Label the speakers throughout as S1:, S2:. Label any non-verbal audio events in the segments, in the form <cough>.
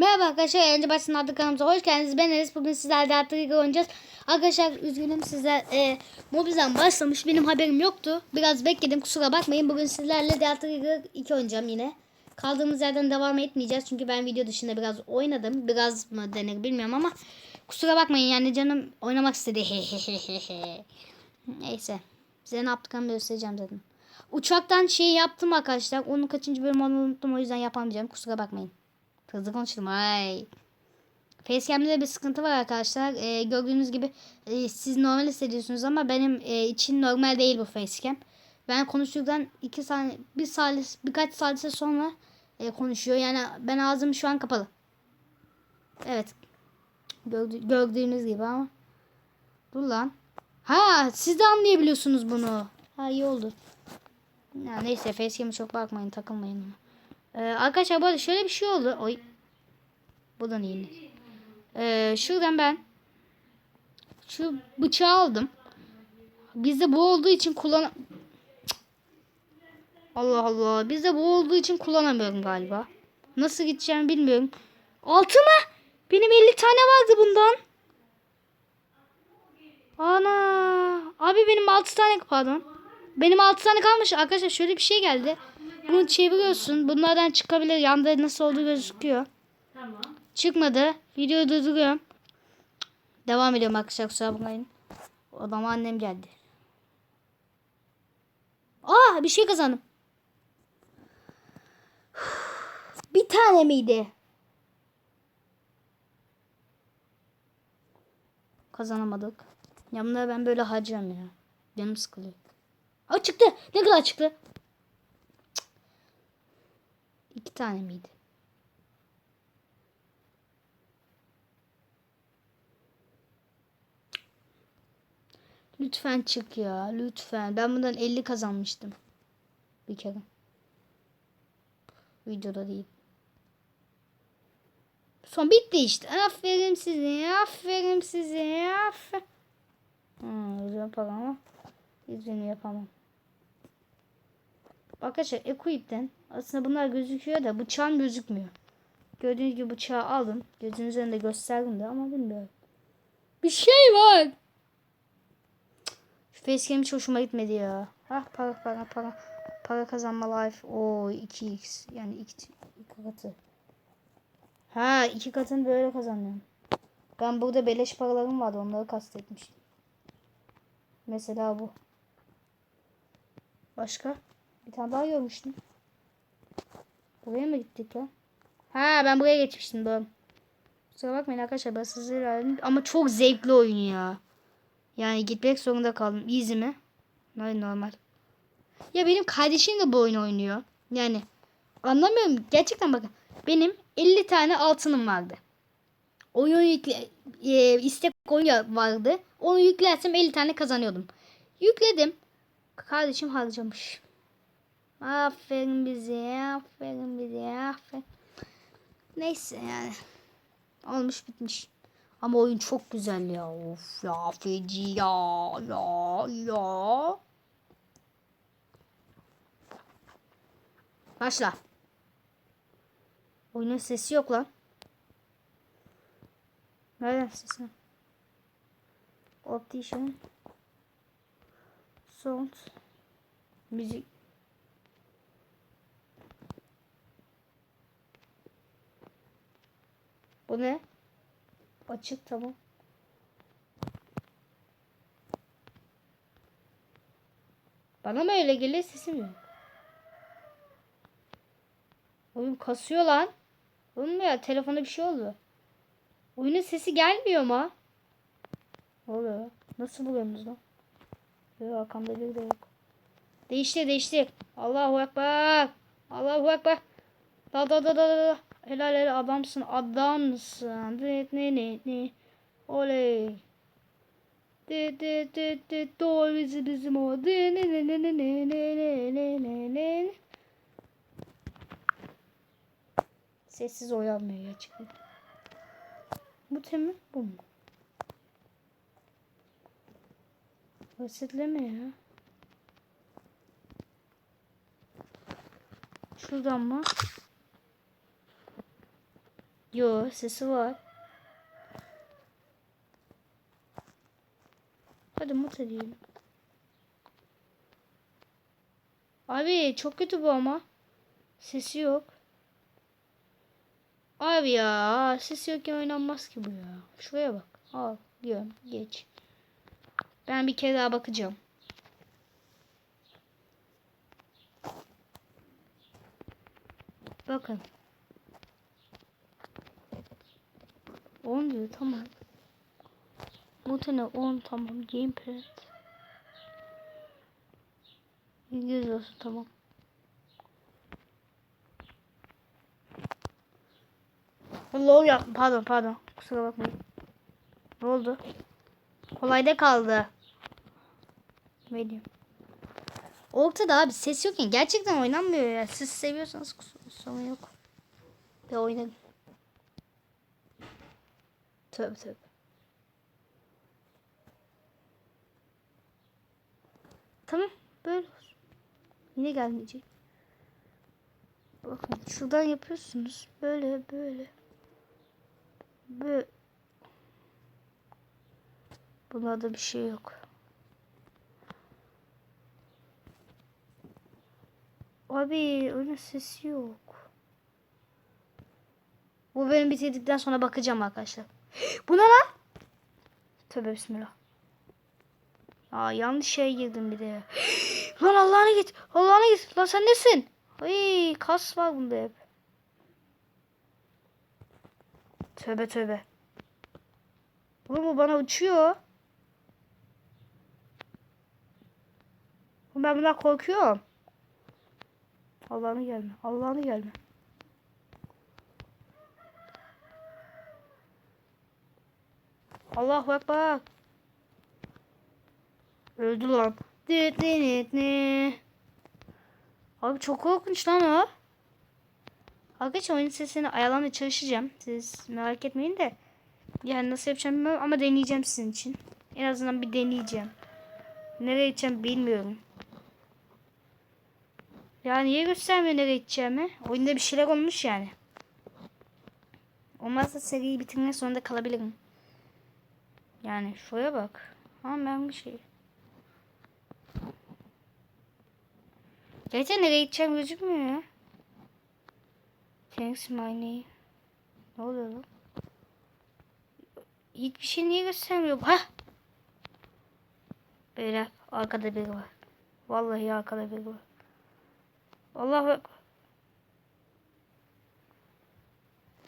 S1: Merhaba arkadaşlar. Önce başın adlı kanalımıza hoş geldiniz. Ben Enes. Bugün sizlerle Atletik oynayacağız. Arkadaşlar üzgünüm sizler e, Mobizen başlamış. Benim haberim yoktu. Biraz bekledim. Kusura bakmayın. Bugün sizlerle Atletik 2 oynayacağım yine. Kaldığımız yerden devam etmeyeceğiz. Çünkü ben video dışında biraz oynadım. Biraz mı denir bilmiyorum ama kusura bakmayın. Yani canım oynamak istedi. <laughs> Neyse. Size ne yaptıklarımı göstereceğim zaten. Uçaktan şey yaptım arkadaşlar. Onun kaçıncı bölüm olduğunu unuttum. O yüzden yapamayacağım. Kusura bakmayın. Hızlı konuştum. Ay. Facecam'de de bir sıkıntı var arkadaşlar. Ee, gördüğünüz gibi e, siz normal hissediyorsunuz ama benim e, için normal değil bu facecam. Ben konuştuktan iki saniye, bir saniye, birkaç saniye sonra e, konuşuyor. Yani ben ağzım şu an kapalı. Evet. Gördü, gördüğünüz gibi ama. Dur lan. Ha siz de anlayabiliyorsunuz bunu. Ha iyi oldu. Ya, neyse facecam'a çok bakmayın takılmayın. Ee, arkadaşlar bu arada şöyle bir şey oldu. Oy. Bu da yeni. Ee, şuradan ben şu bıçağı aldım. Bizde bu olduğu için kullan. Allah Allah. Bizde bu olduğu için kullanamıyorum galiba. Nasıl gideceğimi bilmiyorum. Altı mı? Benim 50 tane vardı bundan. Ana. Abi benim 6 tane pardon. Benim 6 tane kalmış. Arkadaşlar şöyle bir şey geldi. Bunu çeviriyorsun. Bunlardan çıkabilir. Yanda nasıl olduğu gözüküyor.
S2: Tamam.
S1: Çıkmadı. Videoyu durduruyorum. Devam ediyorum arkadaşlar kusura bakmayın. Odama annem geldi. Aa bir şey kazandım. <sighs> Bir tane miydi? Kazanamadık. Ya bunları ben böyle harcıyorum ya. Canım sıkılıyor. Aa çıktı. Ne kadar çıktı? İki tane miydi? Lütfen çık ya. Lütfen. Ben bundan 50 kazanmıştım. Bir kere. Videoda değil. Son bitti işte. Aferin size. Aferin size. Aferin. Hmm, güzel para. Hiçbirini yapamam. Arkadaşlar Equip'ten aslında bunlar gözüküyor da bıçağım gözükmüyor. Gördüğünüz gibi bıçağı aldım. Gözünüz önünde gösterdim de ama bilmiyorum. Bir şey var. Şu facecam hiç hoşuma gitmedi ya. Ah para para para. Para kazanma life. O 2x. Yani iki, iki katı. Ha iki katını böyle kazanıyorum. Ben burada beleş paralarım vardı. Onları kastetmiştim. Mesela bu. Başka? Bir tane daha görmüştüm. Buraya mı gittik ya? Ha ben buraya geçmiştim doğru. Kusura bakmayın arkadaşlar ben sizi ilerledim. Ama çok zevkli oyun ya. Yani gitmek zorunda kaldım. Easy mi? Hayır normal. Ya benim kardeşim de bu oyunu oynuyor. Yani anlamıyorum. Gerçekten bakın. Benim 50 tane altınım vardı. Oyun yükle, e, istek oyunu vardı. Onu yüklersem 50 tane kazanıyordum. Yükledim. Kardeşim harcamış. Aferin bize. Aferin bize. Aferin. Neyse yani. Olmuş bitmiş. Ama oyun çok güzel ya. Of ya feci ya. Ya ya. Başla. Oyunun sesi yok lan. Nereden sesi? Optician. Sound. Müzik. Bu ne? Açık tamam. Bana mı öyle geliyor sesim yok. Oyun kasıyor lan. Oğlum ya telefonda bir şey oldu. Oyunun sesi gelmiyor mu? Oluyor? Nasıl buluyorsunuz lan? Yok arkamda biri de yok. Değiştir değiştir. Allahu Ekber. Allahu Ekber. Da da da da da. Helal helal adamsın adamsın. Ne ne ne ne. Oley. De de de de doğru bizim bizim o. De ne ne ne ne ne ne ne ne ne ne. Sessiz uyanmıyor gerçekten. Bu temiz bu mu? Basitleme ya. Şuradan mı? Yo sesi var. Hadi mut edelim. Abi çok kötü bu ama. Sesi yok. Abi ya sesi yokken oynanmaz ki bu ya. Şuraya bak. Al diyorum geç. Ben bir kere daha bakacağım. Bakın. 10 diyor tamam. Mutene 10 tamam. Gamepad. İngiliz olsun tamam. Lol yaptım. Pardon pardon. Kusura bakmayın. Ne oldu? Kolayda kaldı. Medium. Ortada abi ses yokken gerçekten oynanmıyor ya. Siz seviyorsanız kusura sorun yok. Bir oynayın. Tövbe tövbe. Tamam böyle olsun. Yine gelmeyecek. Bakın şuradan yapıyorsunuz. Böyle böyle. Böyle. Bunlarda bir şey yok. Abi onun sesi yok. Bu benim bitirdikten sonra bakacağım arkadaşlar. Bu ne lan? Tövbe bismillah. Aa yanlış şeye girdim bir de. <gasps> lan Allah'ına git. Allah'ına git. Lan sen nesin? Ay kas var bunda hep. Tövbe tövbe. Oğlum bu bana uçuyor. Ben bundan korkuyorum. Allah'ını gelme. Allah'ını gelme. Allahu Ekber. Öldü lan. Abi çok korkunç lan o. Arkadaşlar oyun sesini ayarlamaya çalışacağım. Siz merak etmeyin de. Yani nasıl yapacağım bilmiyorum ama deneyeceğim sizin için. En azından bir deneyeceğim. Nereye gideceğim bilmiyorum. Ya niye göstermiyor nereye gideceğimi? Oyunda bir şeyler olmuş yani. Olmazsa seriyi bitirmek zorunda kalabilirim. Yani şuraya bak. Ama ben bir şey. Gerçekten nereye gideceğim gözükmüyor ya. Thanks my name. Ne oluyor lan? Hiçbir şey niye göstermiyor? Ha? Böyle arkada biri var. Vallahi arkada biri var. Allah bak.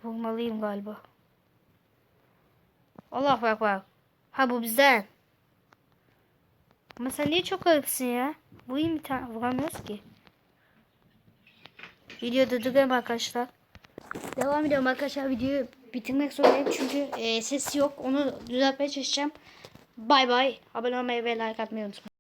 S1: Vurmalıyım galiba. Allah bak bak. Ha bu bizden. Ama sen niye çok garipsin ya? Vurayım bir tane. Vuramıyoruz ki. Video durduruyorum arkadaşlar. Devam ediyorum arkadaşlar. Videoyu bitirmek zorundayım. Çünkü e, ses yok. Onu düzeltmeye çalışacağım. Bay bay. Abone olmayı ve like atmayı unutmayın.